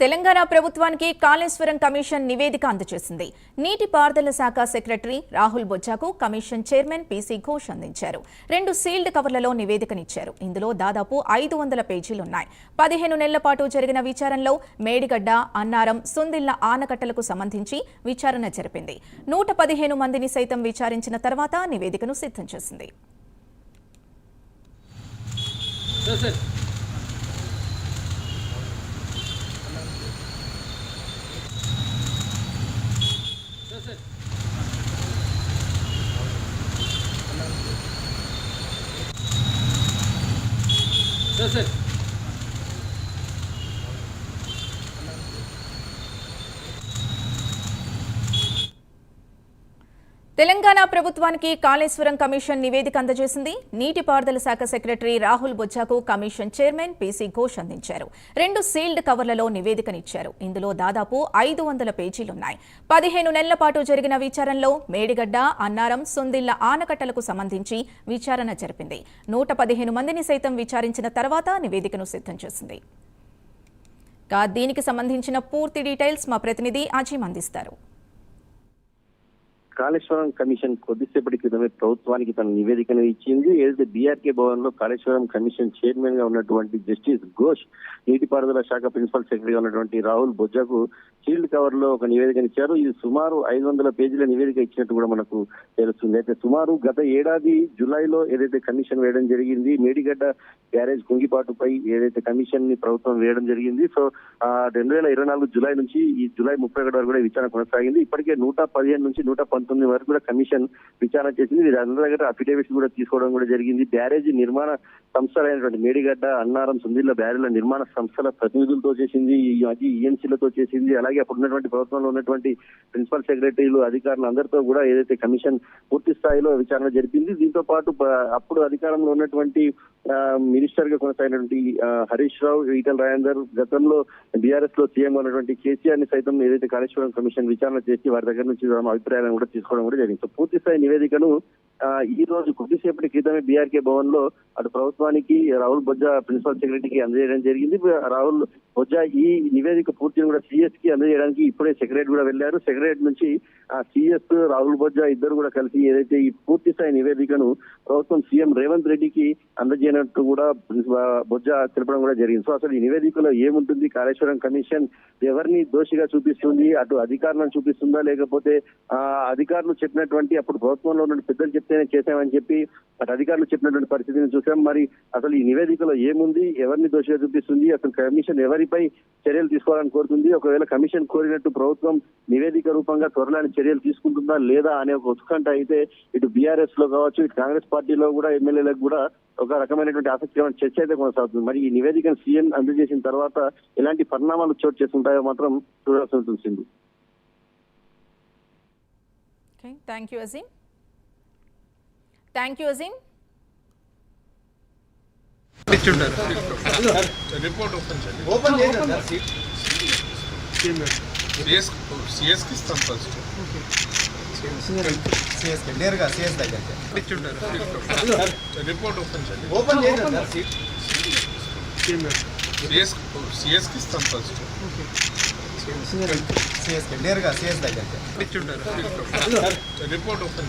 తెలంగాణ ప్రభుత్వానికి కాళేశ్వరం కమిషన్ నివేదిక అందజేసింది. నీటిపారుదల శాఖ సెక్రటరీ రాహుల్ బొజ్జాకు కమిషన్ చైర్మన్ పీసీ ఘోష్ అందించారు. రెండు సీల్డ్ కవర్లలో నివేదికనిచ్చారు. ఇందులో దాదాపు ఐదు వందల పేజీలున్నాయి. పదిహేను నెలల పాటు జరిగిన విచారణలో మేడిగడ్డ అన్నారం సుందిళ్ళ ఆనకట్టలకు సంబంధించి విచారణ జరిపింది. నూట పదిహేను మందిని సైతం విచారించిన తర్వాత నివేదికను సిద్ధం చేసింది. 不是 తెలంగాణ ప్రభుత్వానికి కాళేశ్వరం కమిషన్ నివేదిక అందజేసింది. నీటిపారుదల శాఖ సెక్రటరీ రాహుల్ బొజ్జాకు కమిషన్ చైర్మన్ పీసీ ఘోష్ అందించారు. రెండు సీల్డ్ కవర్లలో నివేదికనిచ్చారు. ఇందులో దాదాపు ఐదు వందల పేజీలున్నాయి. పదిహేను నెలల పాటు జరిగిన విచారణలో మేడిగడ్డ అన్నారం సుందిళ్ళ ఆనకట్టలకు సంబంధించి విచారణ జరిపింది. నూట పదిహేను మందిని సైతం విచారించిన తర్వాత నివేదికను సిద్ధం చేసింది. దీనికి సంబంధించిన పూర్తి డీటెయిల్స్ మా ప్రతినిధి అజీం అందిస్తారు. కాళేశ్వరం కమిషన్ కొద్దిసేపటి క్రితమే ప్రభుత్వానికి తన నివేదికను ఇచ్చింది. ఏదైతే బీఆర్కే భవన్లో కాళేశ్వరం కమిషన్ చైర్మన్గా ఉన్నటువంటి జస్టిస్ ఘోష్ నీటిపారుదల శాఖ ప్రిన్సిపల్ సెక్రటరీగా ఉన్నటువంటి రాహుల్ బొజ్జాకు షీల్డ్ కవర్లో ఒక నివేదికను ఇచ్చారు. ఇది సుమారు ఐదు వందల పేజీల నివేదిక ఇచ్చినట్టు కూడా మనకు తెలుస్తుంది. అయితే సుమారు గత ఏడాది జులైలో ఏదైతే కమిషన్ వేయడం జరిగింది మేడిగడ్డ గ్యారేజ్ కుంగిపాటుపై ఏదైతే కమిషన్ని ప్రభుత్వం వేయడం జరిగింది సో ఆ రెండు వేల ఇరవై నాలుగు జులై నుంచి ఈ జులై ముప్పై ఒకటి వరకు కూడా విచారణ కొనసాగింది. ఇప్పటికే నూట పదిహేను నుంచి నూట పంతొమ్మిది వరకు కూడా కమిషన్ విచారణ చేసింది. వీరందరి దగ్గర అఫిడేవిట్స్ కూడా తీసుకోవడం కూడా జరిగింది. బ్యారేజీ నిర్మాణ సంస్థలైనటువంటి మేడిగడ్డ అన్నారం సుందిల్ల బ్యారేజ్ల నిర్మాణ సంస్థల ప్రతినిధులతో చేసింది. ఈ ఈఎన్సీలతో చేసింది. అలాగే అప్పుడు ఉన్నటువంటి ప్రభుత్వంలో ఉన్నటువంటి ప్రిన్సిపల్ సెక్రటరీలు అధికారులు అందరితో కూడా ఏదైతే కమిషన్ పూర్తి స్థాయిలో విచారణ జరిపింది దీంతో పాటు అప్పుడు అధికారంలో ఉన్నటువంటి మినిస్టర్గా కొనసాగినటువంటి హరీష్ రావు ఈటల రాజేందర్ గతంలో బీఆర్ఎస్లో సీఎం ఉన్నటువంటి కేసీఆర్ని సైతం ఏదైతే కాళేశ్వరం కమిషన్ విచారణ చేసి వారి దగ్గర నుంచి అభిప్రాయాలను కూడా తీసుకోవడం కూడా జరిగింది. సో పూర్తి స్థాయి నివేదికను ఈ రోజు కొద్దిసేపటి క్రితమే బీఆర్కే భవన్లో అటు ప్రభుత్వానికి రాహుల్ బొజ్జా ప్రిన్సిపల్ సెక్రటరీకి అందజేయడం జరిగింది. రాహుల్ బొజ్జా ఈ నివేదిక పూర్తిని కూడా సిఎస్కి అందజేయడానికి ఇప్పుడే సెక్రటరీ కూడా వెళ్ళారు సెక్రటరీ నుంచి ఆ సిఎస్ రాహుల్ బొజ్జా ఇద్దరు కూడా కలిసి ఏదైతే ఈ పూర్తి స్థాయి నివేదికను ప్రభుత్వం సీఎం రేవంత్ రెడ్డికి అందజేయనట్టు కూడా బొజ్జా తెలపడం కూడా జరిగింది. సో అసలు ఈ నివేదికలో ఏముంటుంది? కాళేశ్వరం కమిషన్ ఎవరిని దోషిగా చూపిస్తుంది? అటు అధికారులను చూపిస్తుందా? లేకపోతే ఆ అధికారులు చెప్పినటువంటి అప్పుడు ప్రభుత్వంలో ఉన్న పెద్దలు చెప్తేనే చేశామని చెప్పి అటు అధికారులు చెప్పినటువంటి పరిస్థితిని చూసాం. మరి అసలు ఈ నివేదికలో ఏముంది? ఎవరిని దోషిగా చూపిస్తుంది? అసలు కమిషన్ ఎవరిపై చర్యలు తీసుకోవాలని కోరుతుంది? ఒకవేళ కమిషన్ కోరినట్టు ప్రభుత్వం నివేదిక రూపంగా త్వరలోని చర్యలు తీసుకుంటుందా లేదా అనే ఒక ఉత్కంఠ అయితే ఇటు బీఆర్ఎస్లో కావచ్చు ఇటు కాంగ్రెస్ పార్టీలో కూడా ఎమ్మెల్యేలకు కూడా ఒక రకమైనటువంటి ఆసక్తికరమైన చర్చ అయితే కొనసాగుతుంది. మరి ఈ నివేదికను సీఎం అందజేసిన తర్వాత ఎలాంటి పరిణామాలు చోటు చేసుకుంటాయో మాత్రం చూడాల్సి ఉంటుంది okay thank you Azeem thank you Azeem ఇచ్చుంటారు report open చేయండి ఓపెన్ చేయండి సార్ సీట్ సిఎస్ సిఎస్కి ఇస్తాం ఫస్ట్ సిఎస్కి నేరుగా సిఎస్ దగ్గరికి ఇచ్చుంటారు రిపోర్ట్ ఓపెన్ చేయండి ఓపెన్ చేయండి సార్ సీట్ సిఎస్ సిఎస్కి ఇస్తాం ఫస్ట్ సిఎస్కి నేరుగా సిఎస్ దగ్గరికి. Report open